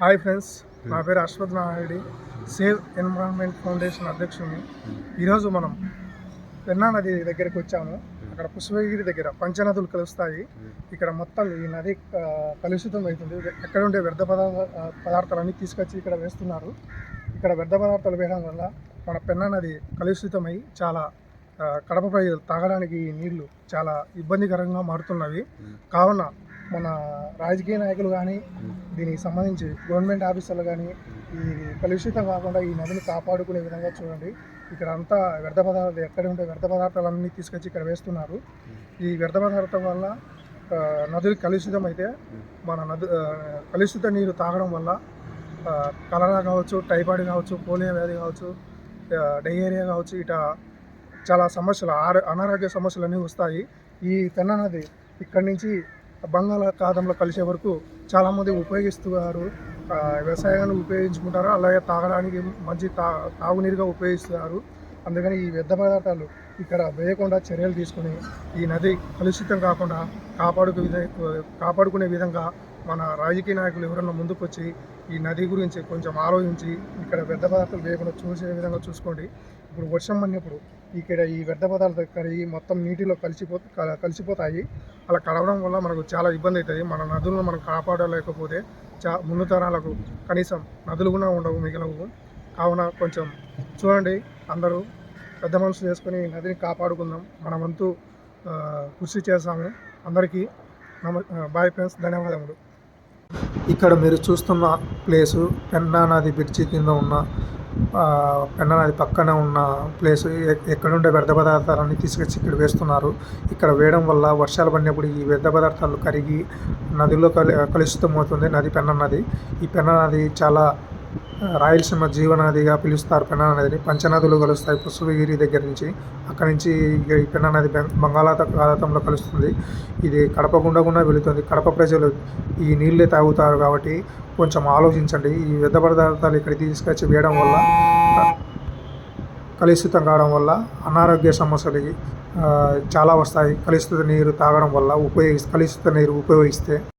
Hi friends నా పేరు అశ్వథ్ నాయుడి సేవ్ ఎన్విరాన్మెంట్ ఫౌండేషన్ అధ్యక్షుడిని. ఈరోజు మనం పెన్నా నది దగ్గరికి వచ్చాము. అక్కడ పుష్పగిరి దగ్గర పంచనదులు కలుస్తాయి. ఇక్కడ మొత్తం ఈ నది కలుషితం అవుతుంది. ఎక్కడ ఉండే వ్యర్థ పదార్థ పదార్థాలన్నీ తీసుకొచ్చి ఇక్కడ వేస్తున్నారు. ఇక్కడ వ్యర్థ పదార్థాలు వేయడం వల్ల మన పెన్నా నది కలుషితమై చాలా కడప ప్రజలు తాగడానికి ఈ నీళ్ళు చాలా ఇబ్బందికరంగా మారుతున్నవి. కావున మన రాజకీయ నాయకులు కానీ దీనికి సంబంధించి గవర్నమెంట్ ఆఫీసర్లు కానీ ఈ కలుషితం కాకుండా ఈ నదిని కాపాడుకునే విధంగా చూడండి. ఇక్కడ అంతా వ్యర్థ పదార్థాలు ఎక్కడ ఉంటే వ్యర్థ పదార్థాలన్నీ తీసుకొచ్చి ఇక్కడ వేస్తున్నారు. ఈ వ్యర్థ పదార్థం వల్ల నదులు కలుషితం అయితే మన నదు కలుషిత నీరు తాగడం వల్ల కలరా కావచ్చు టైఫాయిడ్ కావచ్చు పోలియో వ్యాధి కావచ్చు డయేరియా కావచ్చు ఇట చాలా సమస్యలు ఆరో అనారోగ్య సమస్యలు అన్నీ వస్తాయి. ఈ పెన్న నది ఇక్కడి నుంచి బంగాళాఖాతంలో కలిసే వరకు చాలామంది ఉపయోగిస్తున్నారు. వ్యవసాయాన్ని ఉపయోగించుకుంటారు? అలాగే తాగడానికి మంచి తా తాగునీరుగా ఉపయోగిస్తున్నారు. అందుకని ఈ వ్యర్థ పదార్థాలు ఇక్కడ వేయకుండా చర్యలు తీసుకుని ఈ నది కలుషితం కాకుండా కాపాడుకు విధ కాపాడుకునే విధంగా మన రాజకీయ నాయకులు ఎవరన్నా ముందుకు వచ్చి ఈ నది గురించి కొంచెం ఆలోచించి ఇక్కడ వ్యర్థ పదార్థాలు వేయకుండా చూసే విధంగా చూసుకోండి. ఇప్పుడు వర్షం పడినప్పుడు ఇక్కడ ఈ వ్యర్థ పదార్థాలు కరిగి మొత్తం నీటిలో కలిసిపో కలిసిపోతాయి. అలా కలవడం వల్ల మనకు చాలా ఇబ్బంది అవుతుంది. మన నదులను మనం కాపాడలేకపోతే చా ముందు తరాలకు కనీసం నదులు కూడా ఉండవు మిగలవు. కావున కొంచెం చూడండి. అందరూ పెద్ద మనసు చేసుకొని నదిని కాపాడుకుందాం. మన వంతు కృషి చేస్తాము. అందరికీ నమ బాయ్ ఫ్రెండ్స్ ధన్యవాదములు. ఇక్కడ మీరు చూస్తున్న ప్లేసు పెన్నా నది బ్రిడ్జి కింద ఉన్న ఆ, పెన్నా నది పక్కన ఉన్న ప్లేసు. ఎ- ఎక్కడుండే వ్యర్థ పదార్థాలన్నీ తీసుకొచ్చి ఇక్కడ వేస్తున్నారు. ఇక్కడ వేయడం వల్ల వర్షాలు పడినప్పుడు ఈ వ్యర్థ పదార్థాలు కరిగి నదిలో కలి కలుషితం అవుతుంది నది పెన్న నది. ఈ పెన్న నది చాలా రాయలసీమ జీవనదిగా పిలుస్తారు పెన్నా నదిని పంచనదులు కలుస్తాయి పుష్పగిరి దగ్గర నుంచి. అక్కడి నుంచి ఈ పెన్నా నది బంగాళాఖాతంలో కలుస్తుంది. ఇది కడప గుండా గుండా వెళుతుంది. కడప ప్రజలు ఈ నీళ్ళే తాగుతారు కాబట్టి కొంచెం ఆలోచించండి. ఈ వ్యర్థ పదార్థాలు ఇక్కడ తీసుకొచ్చి వేయడం వల్ల కలుషితం కావడం వల్ల అనారోగ్య సమస్యలు చాలా వస్తాయి. కలుషిత నీరు తాగడం వల్ల ఉపయోగి కలుషిత నీరు ఉపయోగిస్తే